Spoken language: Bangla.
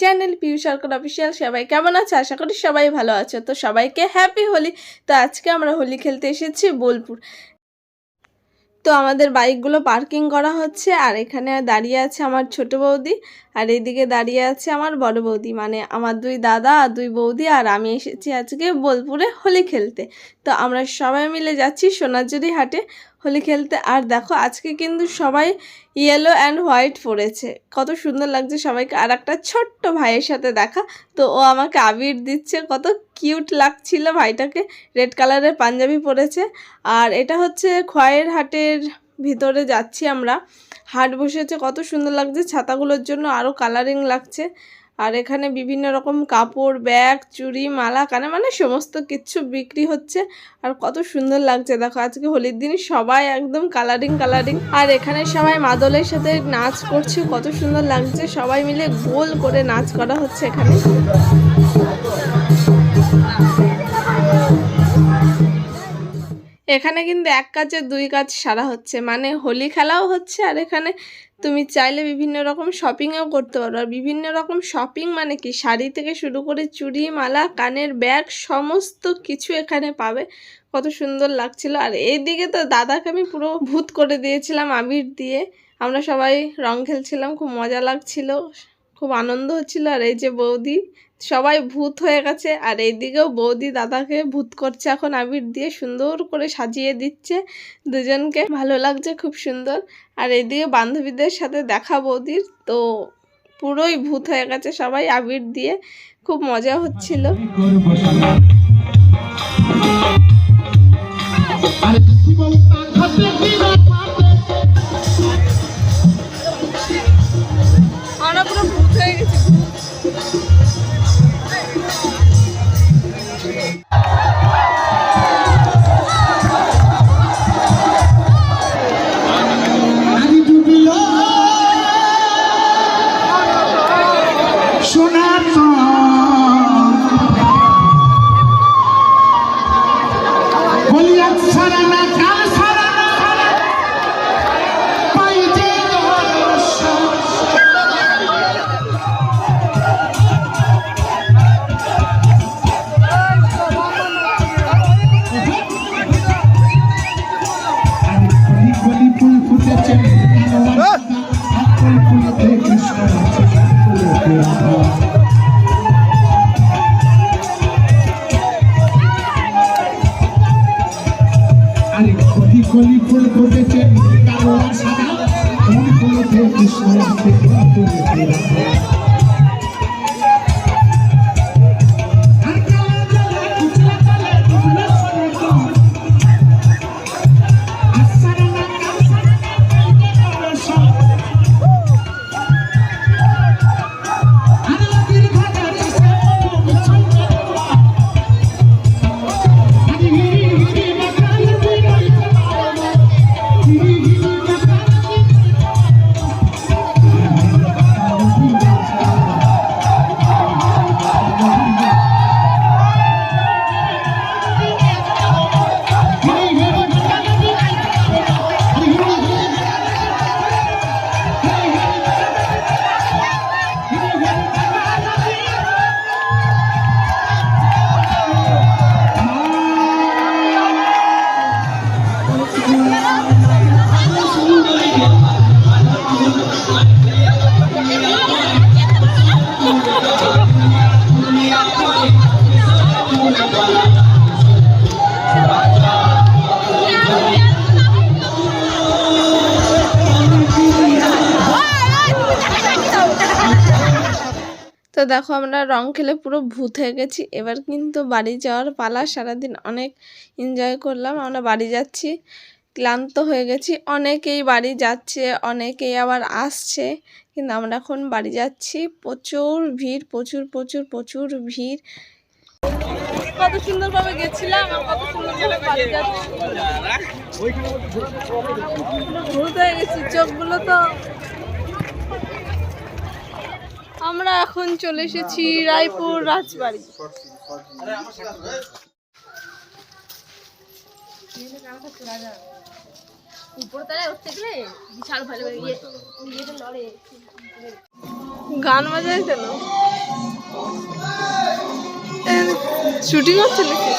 চ্যানেল পিউ সরকার অফিসিয়াল। সবাই কেমন আছে? আশা করি সবাই ভালো আছে। তো সবাইকে হ্যাপি হোলি। তো আজকে আমরা হোলি খেলতে এসেছি বোলপুর। তো আমাদের বাইকগুলো পার্কিং করা হচ্ছে, আর এখানে দাঁড়িয়ে আছে আমার ছোট বৌদি, আর এইদিকে দাঁড়িয়ে আছে আমার বড় বৌদি। মানে আমার দুই দাদা আর দুই বৌদি, আর আমি এসেছি আজকে বোলপুরে হোলি খেলতে। তো আমরা সবাই মিলে যাচ্ছি সোনাঝুরি হাটে। হোলি খেলতে। আর দেখো, আজকে কিন্তু সবাই ইয়েলো অ্যান্ড হোয়াইট পরেছে। কত সুন্দর লাগছে সবাইকে। আর একটা ছোট্ট ভাইয়ের সাথে দেখা। তো ও আমাকে আবির দিচ্ছে। কত কিউট লাগছিল ভাইটাকে। রেড কালারের পাঞ্জাবি পরেছে। আর এটা হচ্ছে খয়ের হাটের ভিতরে যাচ্ছি আমরা। হাট বসেছে, কত সুন্দর লাগছে। ছাতাগুলোর জন্য আরও কালারিং লাগছে। আর এখানে বিভিন্ন রকম কাপড় ব্যাগ চুড়ি, মালা, কানে মানে সমস্ত কিছু বিক্রি হচ্ছে। আর কত সুন্দর লাগছে। দেখো, আজকে হোলির দিন সবাই একদম কালারিং কালারিং আর এখানে সবাই মাদলের সাথে নাচ করছে, কত সুন্দর লাগছে। সবাই মিলে গোল করে নাচ করা হচ্ছে এখানে। এখানে কিন্তু এক কাজে দুই কাজ সারা হচ্ছে। মানে হোলি খেলাও হচ্ছে আর এখানে তুমি চাইলে বিভিন্ন রকম শপিংও করতে পারো। আর বিভিন্ন রকম শপিং মানে কি? শাড়ি থেকে শুরু করে চুড়ি, মালা, কানের ব্যাগ সমস্ত কিছু এখানে পাবে। কত সুন্দর লাগছিল। আর এইদিকে তো দাদাকে আমি পুরো ভূত করে দিয়েছিলাম আবির দিয়ে। আমরা সবাই রং খেলছিলাম, খুব মজা লাগছিল। খুব আনন্দ হচ্ছিল আর এই যে বৌদি সবাই ভূত হয়ে গেছে আর এইদিকেও বৌদি দাদাকে ভূত করছে। এখন আবির দিয়ে সুন্দর করে সাজিয়ে দিচ্ছে দুজনকে। ভালো লাগছে খুব সুন্দর। আর এইদিকে বান্ধবীদের সাথে দেখা বৌদির তো পুরোই ভূত হয়ে গেছে সবাই আবির দিয়ে। খুব মজা হচ্ছিল। ফুল ফুটেছে আর সাদা ফুল ফুলেতে কৃষ্ণ তো দেখো আমরা রং খেলে পুরো ভূত হয়ে গেছি। এবার কিন্তু বাড়ি যাওয়ার পালা সারাদিন অনেক এনজয় করলাম। আমরা বাড়ি যাচ্ছি ক্লান্ত হয়ে গেছি। অনেকেই বাড়ি যাচ্ছে অনেকেই আবার আসছে কিন্তু আমরা এখন বাড়ি যাচ্ছি। প্রচুর ভিড় প্রচুর প্রচুর প্রচুর ভিড়। কত সুন্দরভাবে গেছিলাম আর কত সুন্দরভাবে বাড়ি যাচ্ছি। ভূত হয়ে গেছি চোখগুলো তো আমরা এখন চলে এসেছি রায়পুর রাজবাড়ি। গান বাজায় কেন শুটিং হচ্ছে নাকি?